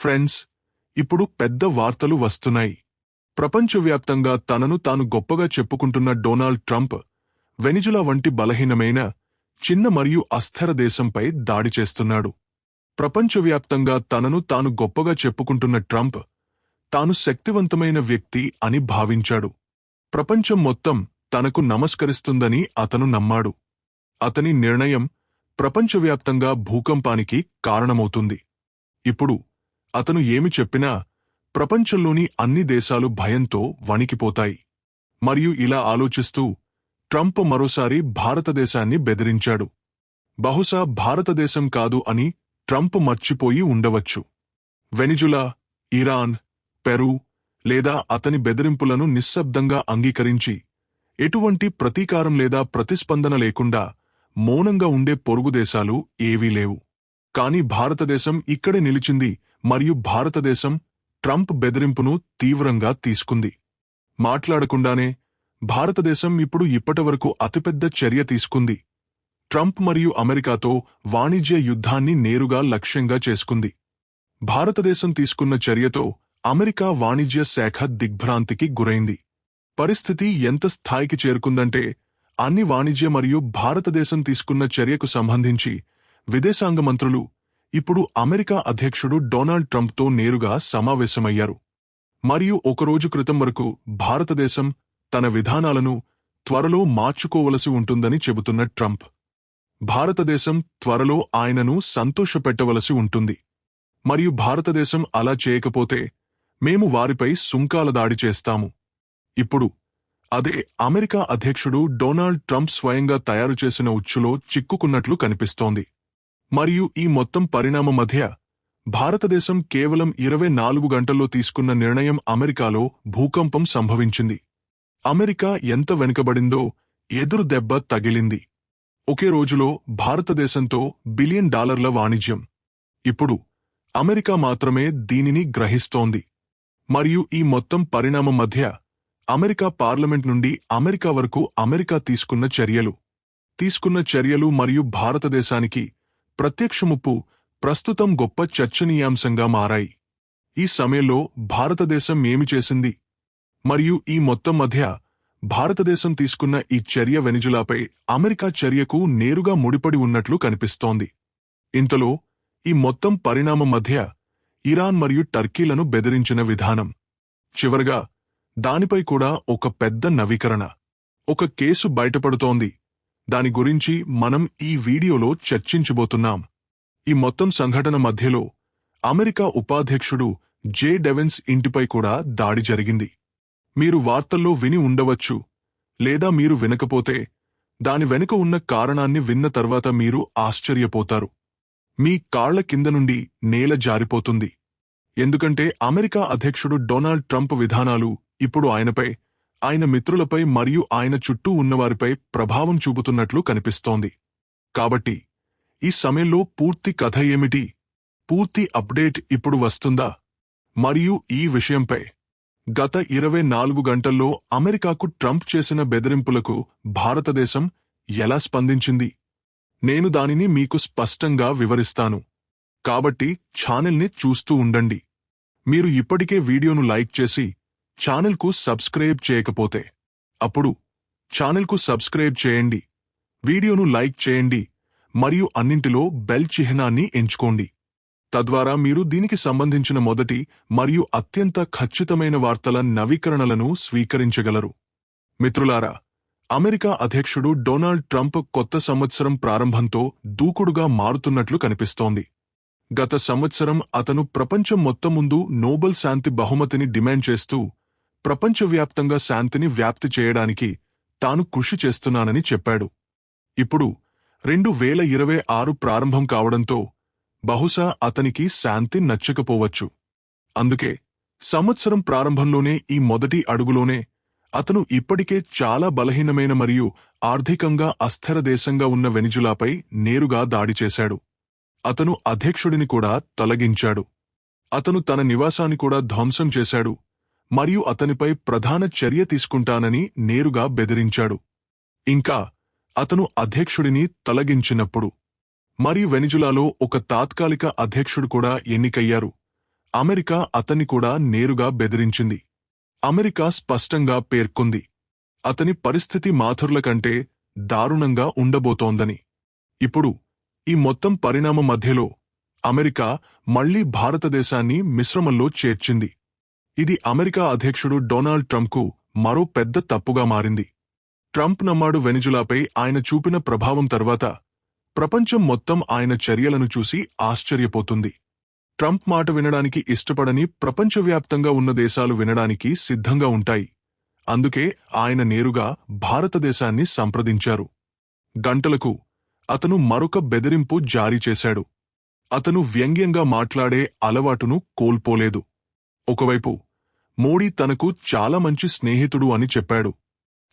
Friends ఇప్పుడు పెద్ద వార్తలు వస్తున్నాయి. ప్రపంచవ్యాప్తంగా తనను తాను గొప్పగా చెప్పుకుంటున్న డొనాల్డ్ ట్రంప్ వెనిజులా వంటి బలహీనమైన చిన్న మరియు అస్థిర దేశంపై దాడి చేస్తున్నాడు. ప్రపంచవ్యాప్తంగా తనను తాను గొప్పగా చెప్పుకుంటున్న ట్రంప్ తాను శక్తివంతమైన వ్యక్తి అని భావించాడు. ప్రపంచం మొత్తం తనకు నమస్కరిస్తుందని అతను నమ్మాడు. అతని నిర్ణయం ప్రపంచవ్యాప్తంగా భూకంపానికి కారణమవుతుంది. ఇప్పుడు అతను ఏమి చెప్పినా ప్రపంచంలోని అన్ని దేశాలు భయంతో వణికిపోతాయి. మరియు ఇలా ఆలోచిస్తూ ట్రంప్ మరోసారి భారతదేశాన్ని బెదిరించాడు. బహుశా భారతదేశం కాదు అని ట్రంప్ మర్చిపోయి ఉండవచ్చు. వెనిజులా ఇరాన్ పెరు లేదా అతని బెదిరింపులను నిశ్శబ్దంగా అంగీకరించి ఎటువంటి ప్రతీకారం లేదా ప్రతిస్పందన లేకుండా మౌనంగా ఉండే పొరుగు దేశాలు ఏవీ లేవు. కాని భారతదేశం ఇక్కడే నిలిచింది మరియు భారతదేశం ట్రంప్ బెదిరింపును తీవ్రంగా తీసుకుంది. మాట్లాడకుండానే భారతదేశం ఇప్పుడు ఇప్పటివరకు అతిపెద్ద చర్య తీసుకుంది. ట్రంప్ మరియు అమెరికాతో వాణిజ్య యుద్ధాన్ని నేరుగా లక్ష్యంగా చేసుకుంది. భారతదేశం తీసుకున్న చర్యతో అమెరికా వాణిజ్య శాఖ దిగ్భ్రాంతికి గురైంది. పరిస్థితి ఎంత స్థాయికి చేరుకుందంటే అన్ని వాణిజ్య మరియు భారతదేశం తీసుకున్న చర్యకు సంబంధించి విదేశాంగ మంత్రులు ఇప్పుడు అమెరికా అధ్యక్షుడు డొనాల్డ్ ట్రంప్తో నేరుగా సమావేశమయ్యారు. మరియు ఒకరోజు క్రితం వరకు భారతదేశం తన విధానాలను త్వరలో మార్చుకోవలసి ఉంటుందని చెబుతున్న ట్రంప్ భారతదేశం త్వరలో ఆయనను సంతోషపెట్టవలసి ఉంటుంది. మరియు భారతదేశం అలా చేయకపోతే మేము వారిపై సుంకాల దాడి చేస్తాము. ఇప్పుడు అదే అమెరికా అధ్యక్షుడు డొనాల్డ్ ట్రంప్ స్వయంగా తయారు చేసిన ఉచ్చులో చిక్కుకున్నట్లు కనిపిస్తోంది. మరియు ఈ మొత్తం పరిణామ మధ్య భారతదేశం కేవలం ఇరవై నాలుగు గంటల్లో తీసుకున్న నిర్ణయం అమెరికాలో భూకంపం సంభవించింది. అమెరికా ఎంత వెనుకబడిందో ఎదురు దెబ్బ తగిలింది. ఒకే రోజులో భారతదేశంతో బిలియన్ డాలర్ల వాణిజ్యం. ఇప్పుడు అమెరికా మాత్రమే దీనిని గ్రహిస్తోంది. మరియు ఈ మొత్తం పరిణామం మధ్య అమెరికా పార్లమెంట్ నుండి అమెరికా వరకు అమెరికా తీసుకున్న చర్యలు. తీసుకున్న చర్యలు మరియు భారతదేశానికి ప్రత్యక్ష ముప్పు ప్రస్తుతం గొప్ప చర్చనీయాంశంగా మారాయి. ఈ సమయంలో భారతదేశం ఏమి చేసింది? మరియు ఈ మొత్తం మధ్య భారతదేశం తీసుకున్న ఈ చర్య వెనిజులాపై అమెరికా చర్యకు నేరుగా ముడిపడి ఉన్నట్లు కనిపిస్తోంది. ఇంతలో ఈ మొత్తం పరిణామం మధ్య ఇరాన్ మరియు టర్కీలను బెదిరించిన విధానం. చివరగా దానిపై కూడా ఒక పెద్ద నవీకరణ. ఒక కేసు బయటపడుతోంది. దాని గురించి మనం ఈ వీడియోలో చర్చించబోతున్నాం. ఈ మొత్తం సంఘటన మధ్యలో అమెరికా ఉపాధ్యక్షుడు జే డెవెన్స్ ఇంటిపై కూడా దాడి జరిగింది. మీరు వార్తల్లో విని ఉండవచ్చు లేదా మీరు వినకపోతే దాని వెనుక ఉన్న కారణాన్ని విన్న తర్వాత మీరు ఆశ్చర్యపోతారు. మీ కాళ్ళ కింద నుండి నేల జారిపోతుంది. ఎందుకంటే అమెరికా అధ్యక్షుడు డొనాల్డ్ ట్రంప్ విధానాలు ఇప్పుడు ఆయనపై ఆయన మిత్రులపై మరియు ఆయన చుట్టూ ఉన్నవారిపై ప్రభావం చూపుతున్నట్లు కనిపిస్తోంది. కాబట్టి ఈ సమయంలో పూర్తి కథ ఏమిటి? పూర్తి అప్డేట్ ఇప్పుడు వస్తుందా? మరియు ఈ విషయంపై గత ఇరవై నాలుగు గంటల్లో అమెరికాకు ట్రంప్ చేసిన బెదిరింపులకు భారతదేశం ఎలా స్పందించింది? నేను దానిని మీకు స్పష్టంగా వివరిస్తాను. కాబట్టి ఛానల్ని చూస్తూ ఉండండి. మీరు ఇప్పటికే వీడియోను లైక్ చేసి ఛానల్కు సబ్స్క్రైబ్ చేయకపోతే అప్పుడు ఛానల్కు సబ్స్క్రైబ్ చేయండి వీడియోను లైక్ చేయండి మరియు అన్నింటిలో బెల్ చిహ్నాన్ని ఎంచుకోండి. తద్వారా మీరు దీనికి సంబంధించిన మొదటి మరియు అత్యంత ఖచ్చితమైన వార్తల నవీకరణలను స్వీకరించగలరు. మిత్రులారా అమెరికా అధ్యక్షుడు డొనాల్డ్ ట్రంప్ కొత్త సంవత్సరం ప్రారంభంతో దూకుడుగా మారుతున్నట్లు కనిపిస్తోంది. గత సంవత్సరం అతను ప్రపంచం మొత్తం ముందు నోబెల్ శాంతి బహుమతిని డిమాండ్ చేస్తూ ప్రపంచవ్యాప్తంగా శాంతిని వ్యాప్తి చేయడానికి తాను కృషి చేస్తున్నానని చెప్పాడు. ఇప్పుడు రెండు వేల ఇరవై ఆరు ప్రారంభం కావడంతో బహుశా అతనికి శాంతి నచ్చకపోవచ్చు. అందుకే సంవత్సరం ప్రారంభంలోనే ఈ మొదటి అడుగులోనే అతను ఇప్పటికే చాలా బలహీనమైన మరియు ఆర్థికంగా అస్థిర దేశంగా ఉన్న వెనిజులాపై నేరుగా దాడి చేశాడు. అతను అధ్యక్షుడిని కూడా తొలగించాడు. అతను తన నివాసాన్ని కూడా ధ్వంసం చేశాడు. మరియు అతనిపై ప్రధాన చర్య తీసుకుంటానని నేరుగా బెదిరించాడు. ఇంకా అతను అధ్యక్షుడిని తొలగించినప్పుడు మరియు వెనిజులాలో ఒక తాత్కాలిక అధ్యక్షుడు కూడా ఎన్నికయ్యారు. అమెరికా అతన్ని కూడా నేరుగా బెదిరించింది. అమెరికా స్పష్టంగా పేర్కొంది. అతని పరిస్థితి మాథుర్ల కంటే దారుణంగా ఉండబోతోందని. ఇప్పుడు ఈ మొత్తం పరిణామ మధ్యలో అమెరికా మళ్ళీ భారతదేశాన్ని మిశ్రమంలో చేర్చింది. ఇది అమెరికా అధ్యక్షుడు డొనాల్డ్ ట్రంప్కు మరో పెద్ద తప్పుగా మారింది. ట్రంప్ నమ్మాడు వెనిజులాపై ఆయన చూపిన ప్రభావం తర్వాత ప్రపంచం మొత్తం ఆయన చర్యలను చూసి ఆశ్చర్యపోతుంది. ట్రంప్ మాట వినడానికి ఇష్టపడని ప్రపంచవ్యాప్తంగా ఉన్న దేశాలు వినడానికి సిద్ధంగా ఉంటాయి. అందుకే ఆయన నేరుగా భారతదేశాన్ని సంప్రదించారు. గంటలకు అతను మరొక బెదిరింపు జారీ చేశాడు. అతను వ్యంగ్యంగా మాట్లాడే అలవాటును కోల్పోలేదు. ఒకవైపు మోడీ తనకు చాలా మంచి స్నేహితుడు అని చెప్పాడు.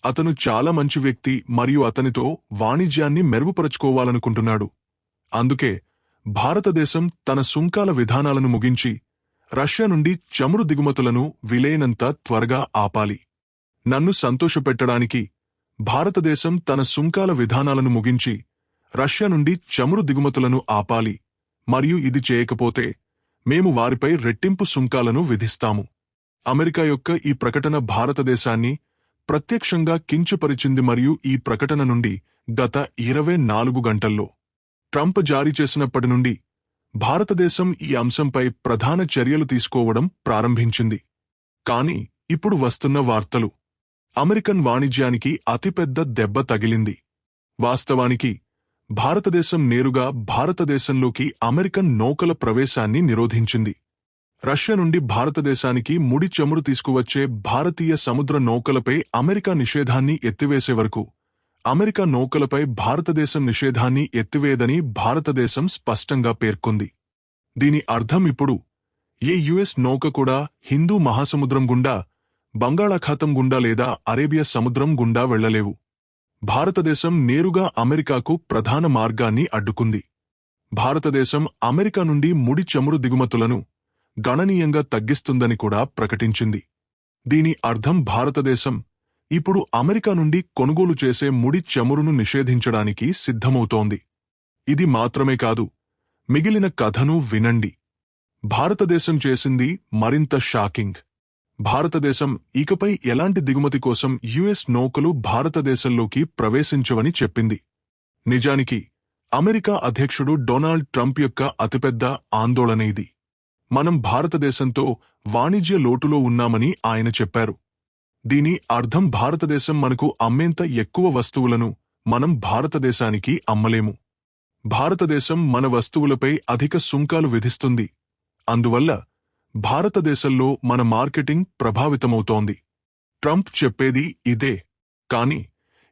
అతను చాలా మంచి వ్యక్తి మరియు అతనితో వాణిజ్యాన్ని మెరుగుపరచుకోవాలనుకుంటున్నాడు. అందుకే భారతదేశం తన సుంకాల విధానాలను ముగించి రష్యా నుండి చమురు దిగుమతులను విలేనంత త్వరగా ఆపాలి. నన్ను సంతోషపెట్టడానికి భారతదేశం తన సుంకాల విధానాలను ముగించి రష్యా నుండి చమురు దిగుమతులను ఆపాలి. మరియు ఇది చేయకపోతే మేము వారిపై రెట్టింపు సుంకాలను విధిస్తాము. అమెరికా యొక్క ఈ ప్రకటన భారతదేశాన్ని ప్రత్యక్షంగా కించపరిచింది మరియు ఈ ప్రకటన నుండి గత ఇరవై నాలుగు గంటల్లో ట్రంప్ జారీ చేసినప్పటి నుండి భారతదేశం ఈ అంశంపై ప్రధాన చర్యలు తీసుకోవడం ప్రారంభించింది. కాని ఇప్పుడు వస్తున్న వార్తలు. అమెరికన్ వాణిజ్యానికి అతిపెద్ద దెబ్బ తగిలింది. వాస్తవానికి భారతదేశం నేరుగా భారతదేశంలోకి అమెరికన్ నౌకల ప్రవేశాన్ని నిరోధించింది. రష్యా నుండి భారతదేశానికి ముడి చమురు తీసుకువచ్చే భారతీయ సముద్ర నౌకలపై అమెరికా నిషేధాన్ని ఎత్తివేసే వరకు. అమెరికా నౌకలపై భారతదేశం నిషేధాన్ని ఎత్తివేయదని భారతదేశం స్పష్టంగా పేర్కొంది. దీని అర్థం ఇప్పుడు ఏ యుఎస్ నౌక కూడా హిందూ మహాసముద్రం గుండా బంగాళాఖాతం గుండా లేదా అరేబియా సముద్రం గుండా వెళ్ళలేవు భారతదేశం నేరుగా అమెరికాకు ప్రధాన మార్గాన్ని అడ్డుకుంది. భారతదేశం అమెరికా నుండి ముడి చమురు దిగుమతులను గణనీయంగా తగ్గిస్తుందని కూడా ప్రకటించింది. దీని అర్థం భారతదేశం. ఇప్పుడు అమెరికా నుండి కొనుగోలు చేసే ముడి చమురును నిషేధించడానికి సిద్ధమవుతోంది. ఇది మాత్రమే కాదు మిగిలిన కథను వినండి. భారతదేశం చేసింది మరింత షాకింగ్. భారతదేశం ఇకపై ఎలాంటి దిగుమతి కోసం యుఎస్ నౌకలు భారతదేశంలోకి ప్రవేశించవని చెప్పింది. నిజానికి అమెరికా అధ్యక్షుడు డొనాల్డ్ ట్రంప్ యొక్క అతిపెద్ద ఆందోళన ఇది. మనం భారతదేశంతో వాణిజ్య లోటులో ఉన్నామని ఆయన చెప్పారు. దీని అర్థం భారతదేశం మనకు అమ్మేంత ఎక్కువ వస్తువులను మనం భారతదేశానికి అమ్మలేము. భారతదేశం మన వస్తువులపై అధిక సుంకాలు విధిస్తుంది. అందువల్ల భారతదేశంలో మన మార్కెటింగ్ ప్రభావితమవుతోంది. ట్రంప్ చెప్పేది ఇదే. కాని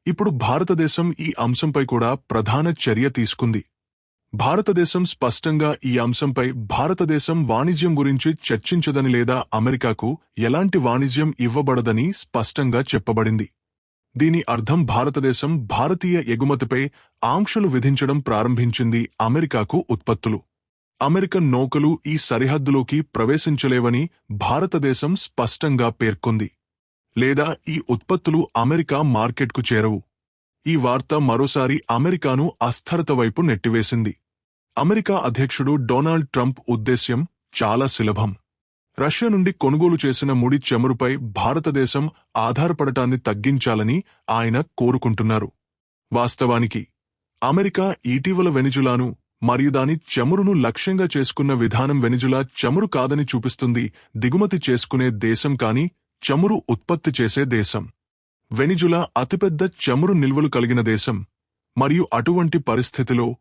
ఇప్పుడు భారతదేశం ఈ అంశంపై కూడా ప్రధాన చర్య తీసుకుంది. భారతదేశం స్పష్టంగా ఈ అంశంపై భారతదేశం వాణిజ్యం గురించి చర్చించదని లేదా అమెరికాకు ఎలాంటి వాణిజ్యం ఇవ్వబడదని స్పష్టంగా చెప్పబడింది. దీని అర్థం భారతదేశం భారతీయ ఎగుమతిపై ఆంక్షలు విధించడం ప్రారంభించింది అమెరికాకు ఉత్పత్తులు. అమెరికన్ నౌకలు ఈ సరిహద్దులోకి ప్రవేశించలేవని భారతదేశం స్పష్టంగా పేర్కొంది. లేదా ఈ ఉత్పత్తులు అమెరికా మార్కెట్కు చేరవు. ఈ వార్త మరోసారి అమెరికాను అస్థిరత వైపు నెట్టివేసింది. అమెరికా అధ్యక్షుడు డొనాల్డ్ ట్రంప్ ఉద్దేశ్యం చాలా సులభం. రష్యా నుండి కొనుగోలు చేసిన ముడి చమురుపై భారతదేశం ఆధారపడటాన్ని తగ్గించాలని ఆయన కోరుకుంటున్నారు. వాస్తవానికి అమెరికా ఇటీవల వెనిజులాను మరియు దాని చమురును లక్ష్యంగా చేసుకున్న విధానం వెనిజులా చమురు కాదని చూపిస్తుంది దిగుమతి చేసుకునే దేశం కాని చమురు ఉత్పత్తి చేసే దేశం. వెనిజులా అతిపెద్ద చమురు నిల్వలు కలిగిన దేశం మరియు అటువంటి పరిస్థితిలో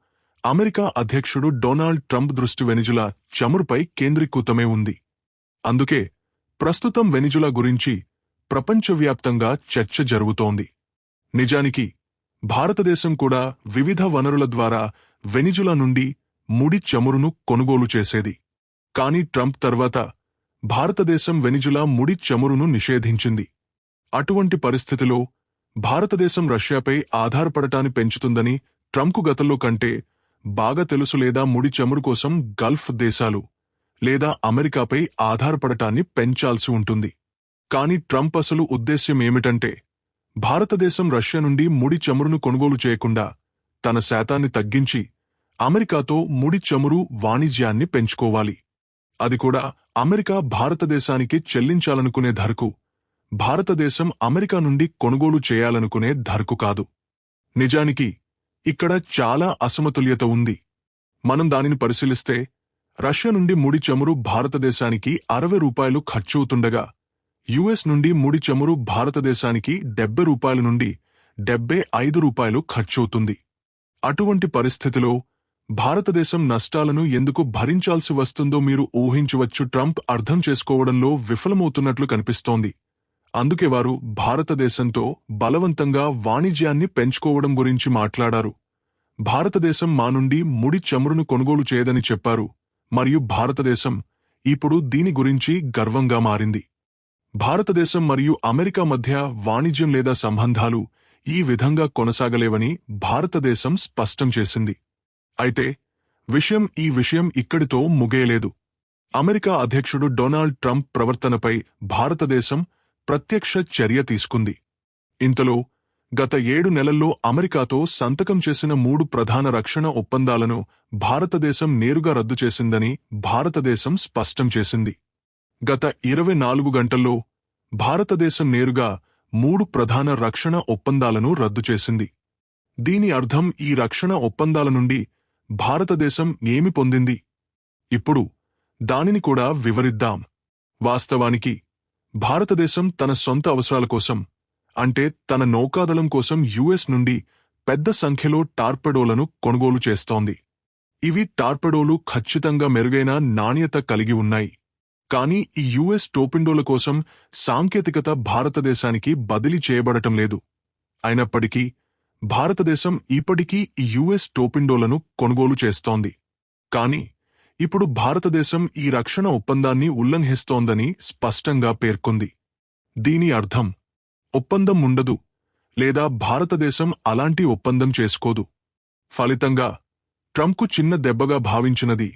అమెరికా అధ్యక్షుడు డొనాల్డ్ ట్రంప్ దృష్టి వెనిజులా చమురుపై కేంద్రీకృతమే ఉంది. అందుకే ప్రస్తుతం వెనిజులా గురించి ప్రపంచవ్యాప్తంగా చర్చ జరుగుతోంది. నిజానికి భారతదేశం కూడా వివిధ వనరుల ద్వారా వెనిజులా నుండి ముడి చమురును కొనుగోలు చేసేది. కాని ట్రంప్ తర్వాత భారతదేశం వెనిజులా ముడి చమురును నిషేధించింది. అటువంటి పరిస్థితిలో భారతదేశం రష్యాపై ఆధారపడటాన్ని పెంచుతుందని ట్రంప్కు గతంలో కంటే బాగా తెలుసు లేదా ముడి చమురు కోసం గల్ఫ్ దేశాలు లేదా అమెరికాపై ఆధారపడటాన్ని పెంచాల్సి ఉంటుంది. కాని ట్రంప్ అసలు ఉద్దేశ్యం ఏమిటంటే భారతదేశం రష్యా నుండి ముడి చమురును కొనుగోలు చేయకుండా తన శాతాన్ని తగ్గించి అమెరికాతో ముడి చమురు వాణిజ్యాన్ని పెంచుకోవాలి. అది కూడా అమెరికా భారతదేశానికి చెల్లించాలనుకునే ధరకు భారతదేశం అమెరికా నుండి కొనుగోలు చేయాలనుకునే ధరకు కాదు. నిజానికి ఇక్కడ చాలా అసమతుల్యత ఉంది. మనం దానిని పరిశీలిస్తే రష్యా నుండి ముడి చమురు భారతదేశానికి అరవై రూపాయలు ఖర్చవుతుండగా యుఎస్ నుండి ముడి చమురు భారతదేశానికి డెబ్బై రూపాయల నుండి డెబ్బై ఐదు రూపాయలు ఖర్చవుతుంది. అటువంటి పరిస్థితిలో భారతదేశం నష్టాలను ఎందుకు భరించాల్సి వస్తుందో మీరు ఊహించవచ్చు. ట్రంప్ అర్థం చేసుకోవడంలో విఫలమవుతున్నట్లు కనిపిస్తోంది. అందుకే వారు భారతదేశంతో బలవంతంగా వాణిజ్యాన్ని పెంచుకోవడం గురించి మాట్లాడారు. భారతదేశం మా నుండి ముడి చమురును కొనుగోలు చేయదని చెప్పారు. మరియు భారతదేశం ఇప్పుడు దీని గురించి గర్వంగా మారింది. భారతదేశం మరియు అమెరికా మధ్య వాణిజ్యం లేదా సంబంధాలు ఈ విధంగా కొనసాగలేవని భారతదేశం స్పష్టం చేసింది. అయితే విషయం ఈ విషయం ఇక్కడితో ముగేయలేదు. అమెరికా అధ్యక్షుడు డొనాల్డ్ ట్రంప్ ప్రవర్తనపై భారతదేశం ప్రత్యక్ష చర్య తీసుకుంది. ఇంతలో గత ఏడు నెలల్లో అమెరికాతో సంతకం చేసిన మూడు ప్రధాన రక్షణ ఒప్పందాలను భారతదేశం నేరుగా రద్దు చేసిందని భారతదేశం స్పష్టం చేసింది. గత ఇరవై నాలుగు గంటల్లో భారతదేశం నేరుగా మూడు ప్రధాన రక్షణ ఒప్పందాలను రద్దు చేసింది. దీని అర్థం ఈ రక్షణ ఒప్పందాల నుండి భారతదేశం ఏమి పొందింది? ఇప్పుడు దానిని కూడా వివరిద్దాం. వాస్తవానికి భారతదేశం తన సొంత అవసరాల కోసం అంటే తన నౌకాదళం కోసం యుఎస్ నుండి పెద్ద సంఖ్యలో టార్పెడోలను కొనుగోలు చేస్తోంది. ఇవి టార్పెడోలు ఖచ్చితంగా మెరుగైన నాణ్యత కలిగి ఉన్నాయి. కానీ ఈ యుఎస్ టోపిండోల కోసం సాంకేతికత భారతదేశానికి బదిలీ చేయబడటం లేదు. అయినప్పటికీ భారతదేశం ఇప్పటికీ ఈ యుఎస్ టోపిండోలను కొనుగోలు చేస్తోంది. కానీ ఇప్పుడు భారతదేశం ఈ రక్షణ ఒప్పందాన్ని ఉల్లంఘిస్తోందని స్పష్టంగా పేర్కొంది. దీని అర్థం ఒప్పందం ఉండదు లేదా భారతదేశం అలాంటి ఒప్పందం చేసుకోదు. ఫలితంగా ట్రంప్కు చిన్న దెబ్బగా భావించినది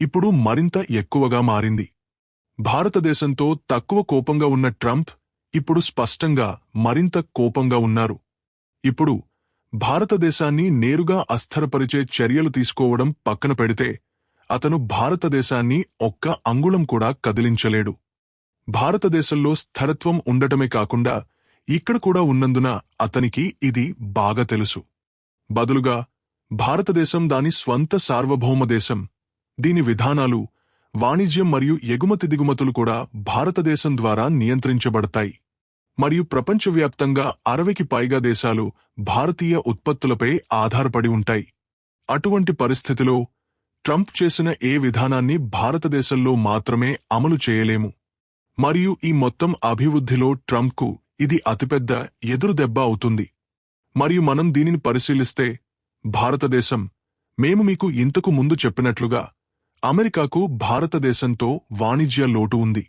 ఇప్పుడు మరింత ఎక్కువగా మారింది. భారతదేశంతో తక్కువ కోపంగా ఉన్న ట్రంప్ ఇప్పుడు స్పష్టంగా మరింత కోపంగా ఉన్నారు. ఇప్పుడు భారతదేశాన్ని నేరుగా అస్థిరపరిచే చర్యలు తీసుకోవడం పక్కన పెడితే అతను భారతదేశాన్ని ఒక్క అంగుళం కూడా కదిలించలేడు. భారతదేశంలో స్థిరత్వం ఉండటమే కాకుండా ఇక్కడ కూడా ఉన్నందున అతనికి ఇది బాగా తెలుసు. బదులుగా భారతదేశం దాని స్వంత సార్వభౌమ దేశం. దీని విధానాలు వాణిజ్యం మరియు ఎగుమతి దిగుమతులు కూడా భారతదేశం ద్వారా నియంత్రించబడతాయి. మరియు ప్రపంచవ్యాప్తంగా అరవైకి పైగా దేశాలు భారతీయ ఉత్పత్తులపై ఆధారపడి ఉంటాయి. అటువంటి పరిస్థితిలో ట్రంప్ చేసిన ఏ విధానాన్ని భారతదేశంలో మాత్రమే అమలు చేయలేము. మరియు ఈ మొత్తం అభివృద్ధిలో ట్రంప్కు ఇది అతిపెద్ద ఎదురుదెబ్బ అవుతుంది. మరియు మనం దీనిని పరిశీలిస్తే భారతదేశం మేము మీకు ఇంతకు ముందు చెప్పినట్లుగా అమెరికాకు భారతదేశంతో వాణిజ్య లోటు ఉంది.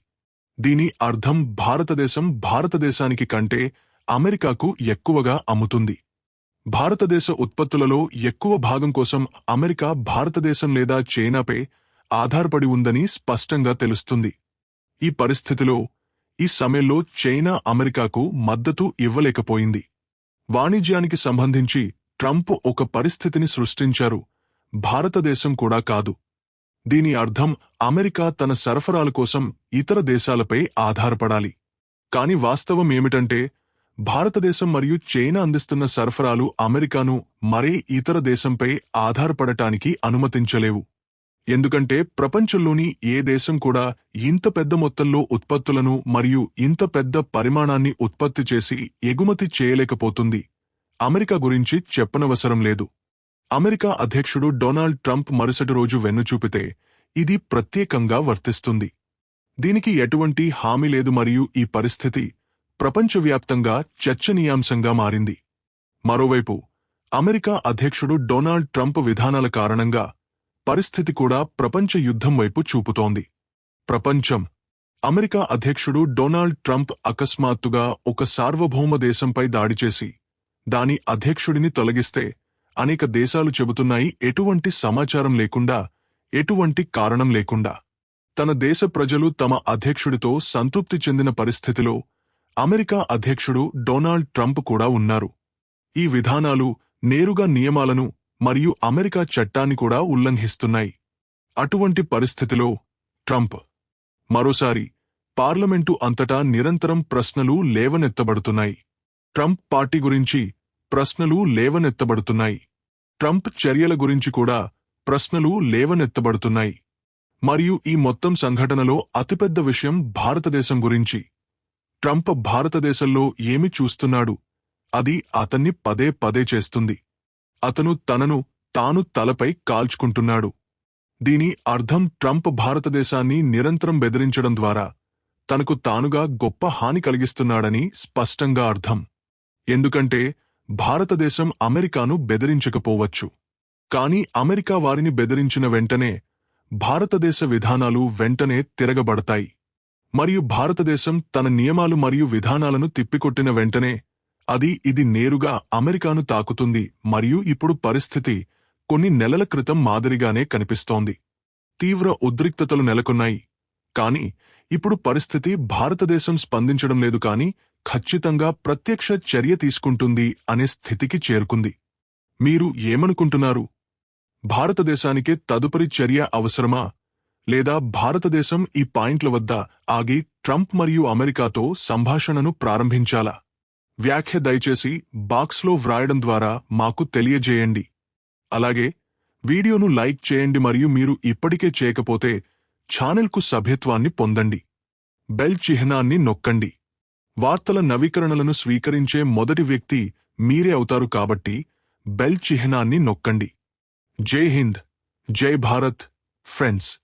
దీని అర్థం భారతదేశం భారతదేశానికి కంటే అమెరికాకు ఎక్కువగా అమ్ముతుంది. భారతదేశ ఉత్పత్తులలో ఎక్కువ భాగం కోసం అమెరికా భారతదేశం లేదా చైనాపై ఆధారపడి ఉందని స్పష్టంగా తెలుస్తుంది. ఈ పరిస్థితిలో ఈ సమయంలో చైనా అమెరికాకు మద్దతు ఇవ్వలేకపోయింది. వాణిజ్యానికి సంబంధించి ట్రంప్ ఒక పరిస్థితిని సృష్టించారు. భారతదేశం కూడా కాదు. దీని అర్థం అమెరికా తన సరఫరాల కోసం ఇతర దేశాలపై ఆధారపడాలి. కాని వాస్తవం ఏమిటంటే భారతదేశం మరియు చైనా అందిస్తున్న సరఫరాలు అమెరికాను మరే ఇతర దేశంపై ఆధారపడటానికి అనుమతించలేవు. ఎందుకంటే ప్రపంచంలోని ఏ దేశం కూడా ఇంత పెద్ద మొత్తంలో ఉత్పత్తులను మరియు ఇంత పెద్ద పరిమాణాన్ని ఉత్పత్తి చేసి ఎగుమతి చేయలేకపోతుంది. అమెరికా గురించి చెప్పనవసరం లేదు. అమెరికా అధ్యక్షుడు డొనాల్డ్ ట్రంప్ మరుసటి రోజు వెన్నుచూపితే ఇది ప్రత్యేకంగా వర్తిస్తుంది. దీనికి ఎటువంటి హామీ లేదు మరియు ఈ పరిస్థితి ప్రపంచవ్యాప్తంగా చర్చనీయాంశంగా మారింది. మరోవైపు అమెరికా అధ్యక్షుడు డొనాల్డ్ ట్రంప్ విధానాల కారణంగా పరిస్థితి కూడా ప్రపంచ యుద్ధం వైపు చూపుతోంది. ప్రపంచం. అమెరికా అధ్యక్షుడు డొనాల్డ్ ట్రంప్ అకస్మాత్తుగా ఒక సార్వభౌమ దేశంపై దాడి చేసి దాని అధ్యక్షుడిని తొలగిస్తే అనేక దేశాలు చెబుతున్నాయి ఎటువంటి సమాచారం లేకుండా ఎటువంటి కారణం లేకుండా. తన దేశ ప్రజలు తమ అధ్యక్షుడితో సంతృప్తి చెందిన పరిస్థితిలో అమెరికా అధ్యక్షుడు డొనాల్డ్ ట్రంప్ కూడా ఉన్నారు. ఈ విధానాలు నేరుగా నియమాలను మరియు అమెరికా చట్టాన్ని కూడా ఉల్లంఘిస్తున్నాయి. అటువంటి పరిస్థితిలో ట్రంప్ మరోసారి పార్లమెంటు అంతటా నిరంతరం ప్రశ్నలు లేవనెత్తబడుతున్నాయి. ట్రంప్ పార్టీ గురించి ప్రశ్నలు లేవనెత్తబడుతున్నాయి. ట్రంప్ చర్యల గురించి కూడా ప్రశ్నలు లేవనెత్తబడుతున్నాయి. మరియు ఈ మొత్తం సంఘటనలో అతిపెద్ద విషయం భారతదేశం గురించి. ట్రంప్ భారతదేశంలో ఏమి చూస్తున్నాడు? అది అతన్ని పదే పదే చేస్తుంది. అతను తనను తాను తలపై కాల్చుకుంటున్నాడు. దీని అర్థం ట్రంప్ భారతదేశాన్ని నిరంతరం బెదిరించడం ద్వారా తనకు తానుగా గొప్ప హాని కలిగిస్తున్నాడని స్పష్టంగా అర్థం. ఎందుకంటే భారతదేశం అమెరికాను బెదిరించకపోవచ్చు. కాని అమెరికా వారిని బెదిరించిన వెంటనే భారతదేశ విధానాలు వెంటనే తిరగబడతాయి. మరియు భారతదేశం తన నియమాలు మరియు విధానాలను తిప్పికొట్టిన వెంటనే అది ఇది నేరుగా అమెరికాను తాకుతుంది మరియు ఇప్పుడు పరిస్థితి కొన్ని నెలల క్రితం మాదిరిగానే కనిపిస్తోంది. తీవ్ర ఉద్రిక్తతలు నెలకొన్నాయి. కాని ఇప్పుడు పరిస్థితి భారతదేశం స్పందించడం లేదు కాని ఖచ్చితంగా ప్రత్యక్ష చర్య తీసుకుంటుంది అనే స్థితికి చేరుకుంది. మీరు ఏమనుకుంటున్నారు? భారతదేశానికి తదుపరి చర్య అవసరమా? లేదా భారతదేశం ఈ పాయింట్ల వద్ద ఆగి ట్రంప్ మరియు అమెరికాతో సంభాషణను ప్రారంభించాలా? వ్యాఖ్య దయచేసి బాక్స్లో వ్రాయడం ద్వారా మాకు తెలియజేయండి. అలాగే వీడియోను లైక్ చేయండి మరియు మీరు ఇప్పటికే చేయకపోతే ఛానెల్కు సభ్యత్వాన్ని పొందండి. బెల్ చిహ్నాన్ని నొక్కండి. వార్తల నవీకరణలను స్వీకరించే మొదటి వ్యక్తి మీరే అవుతారు కాబట్టి బెల్ చిహ్నాన్ని నొక్కండి. జై హింద్. జై భారత్. ఫ్రెండ్స్.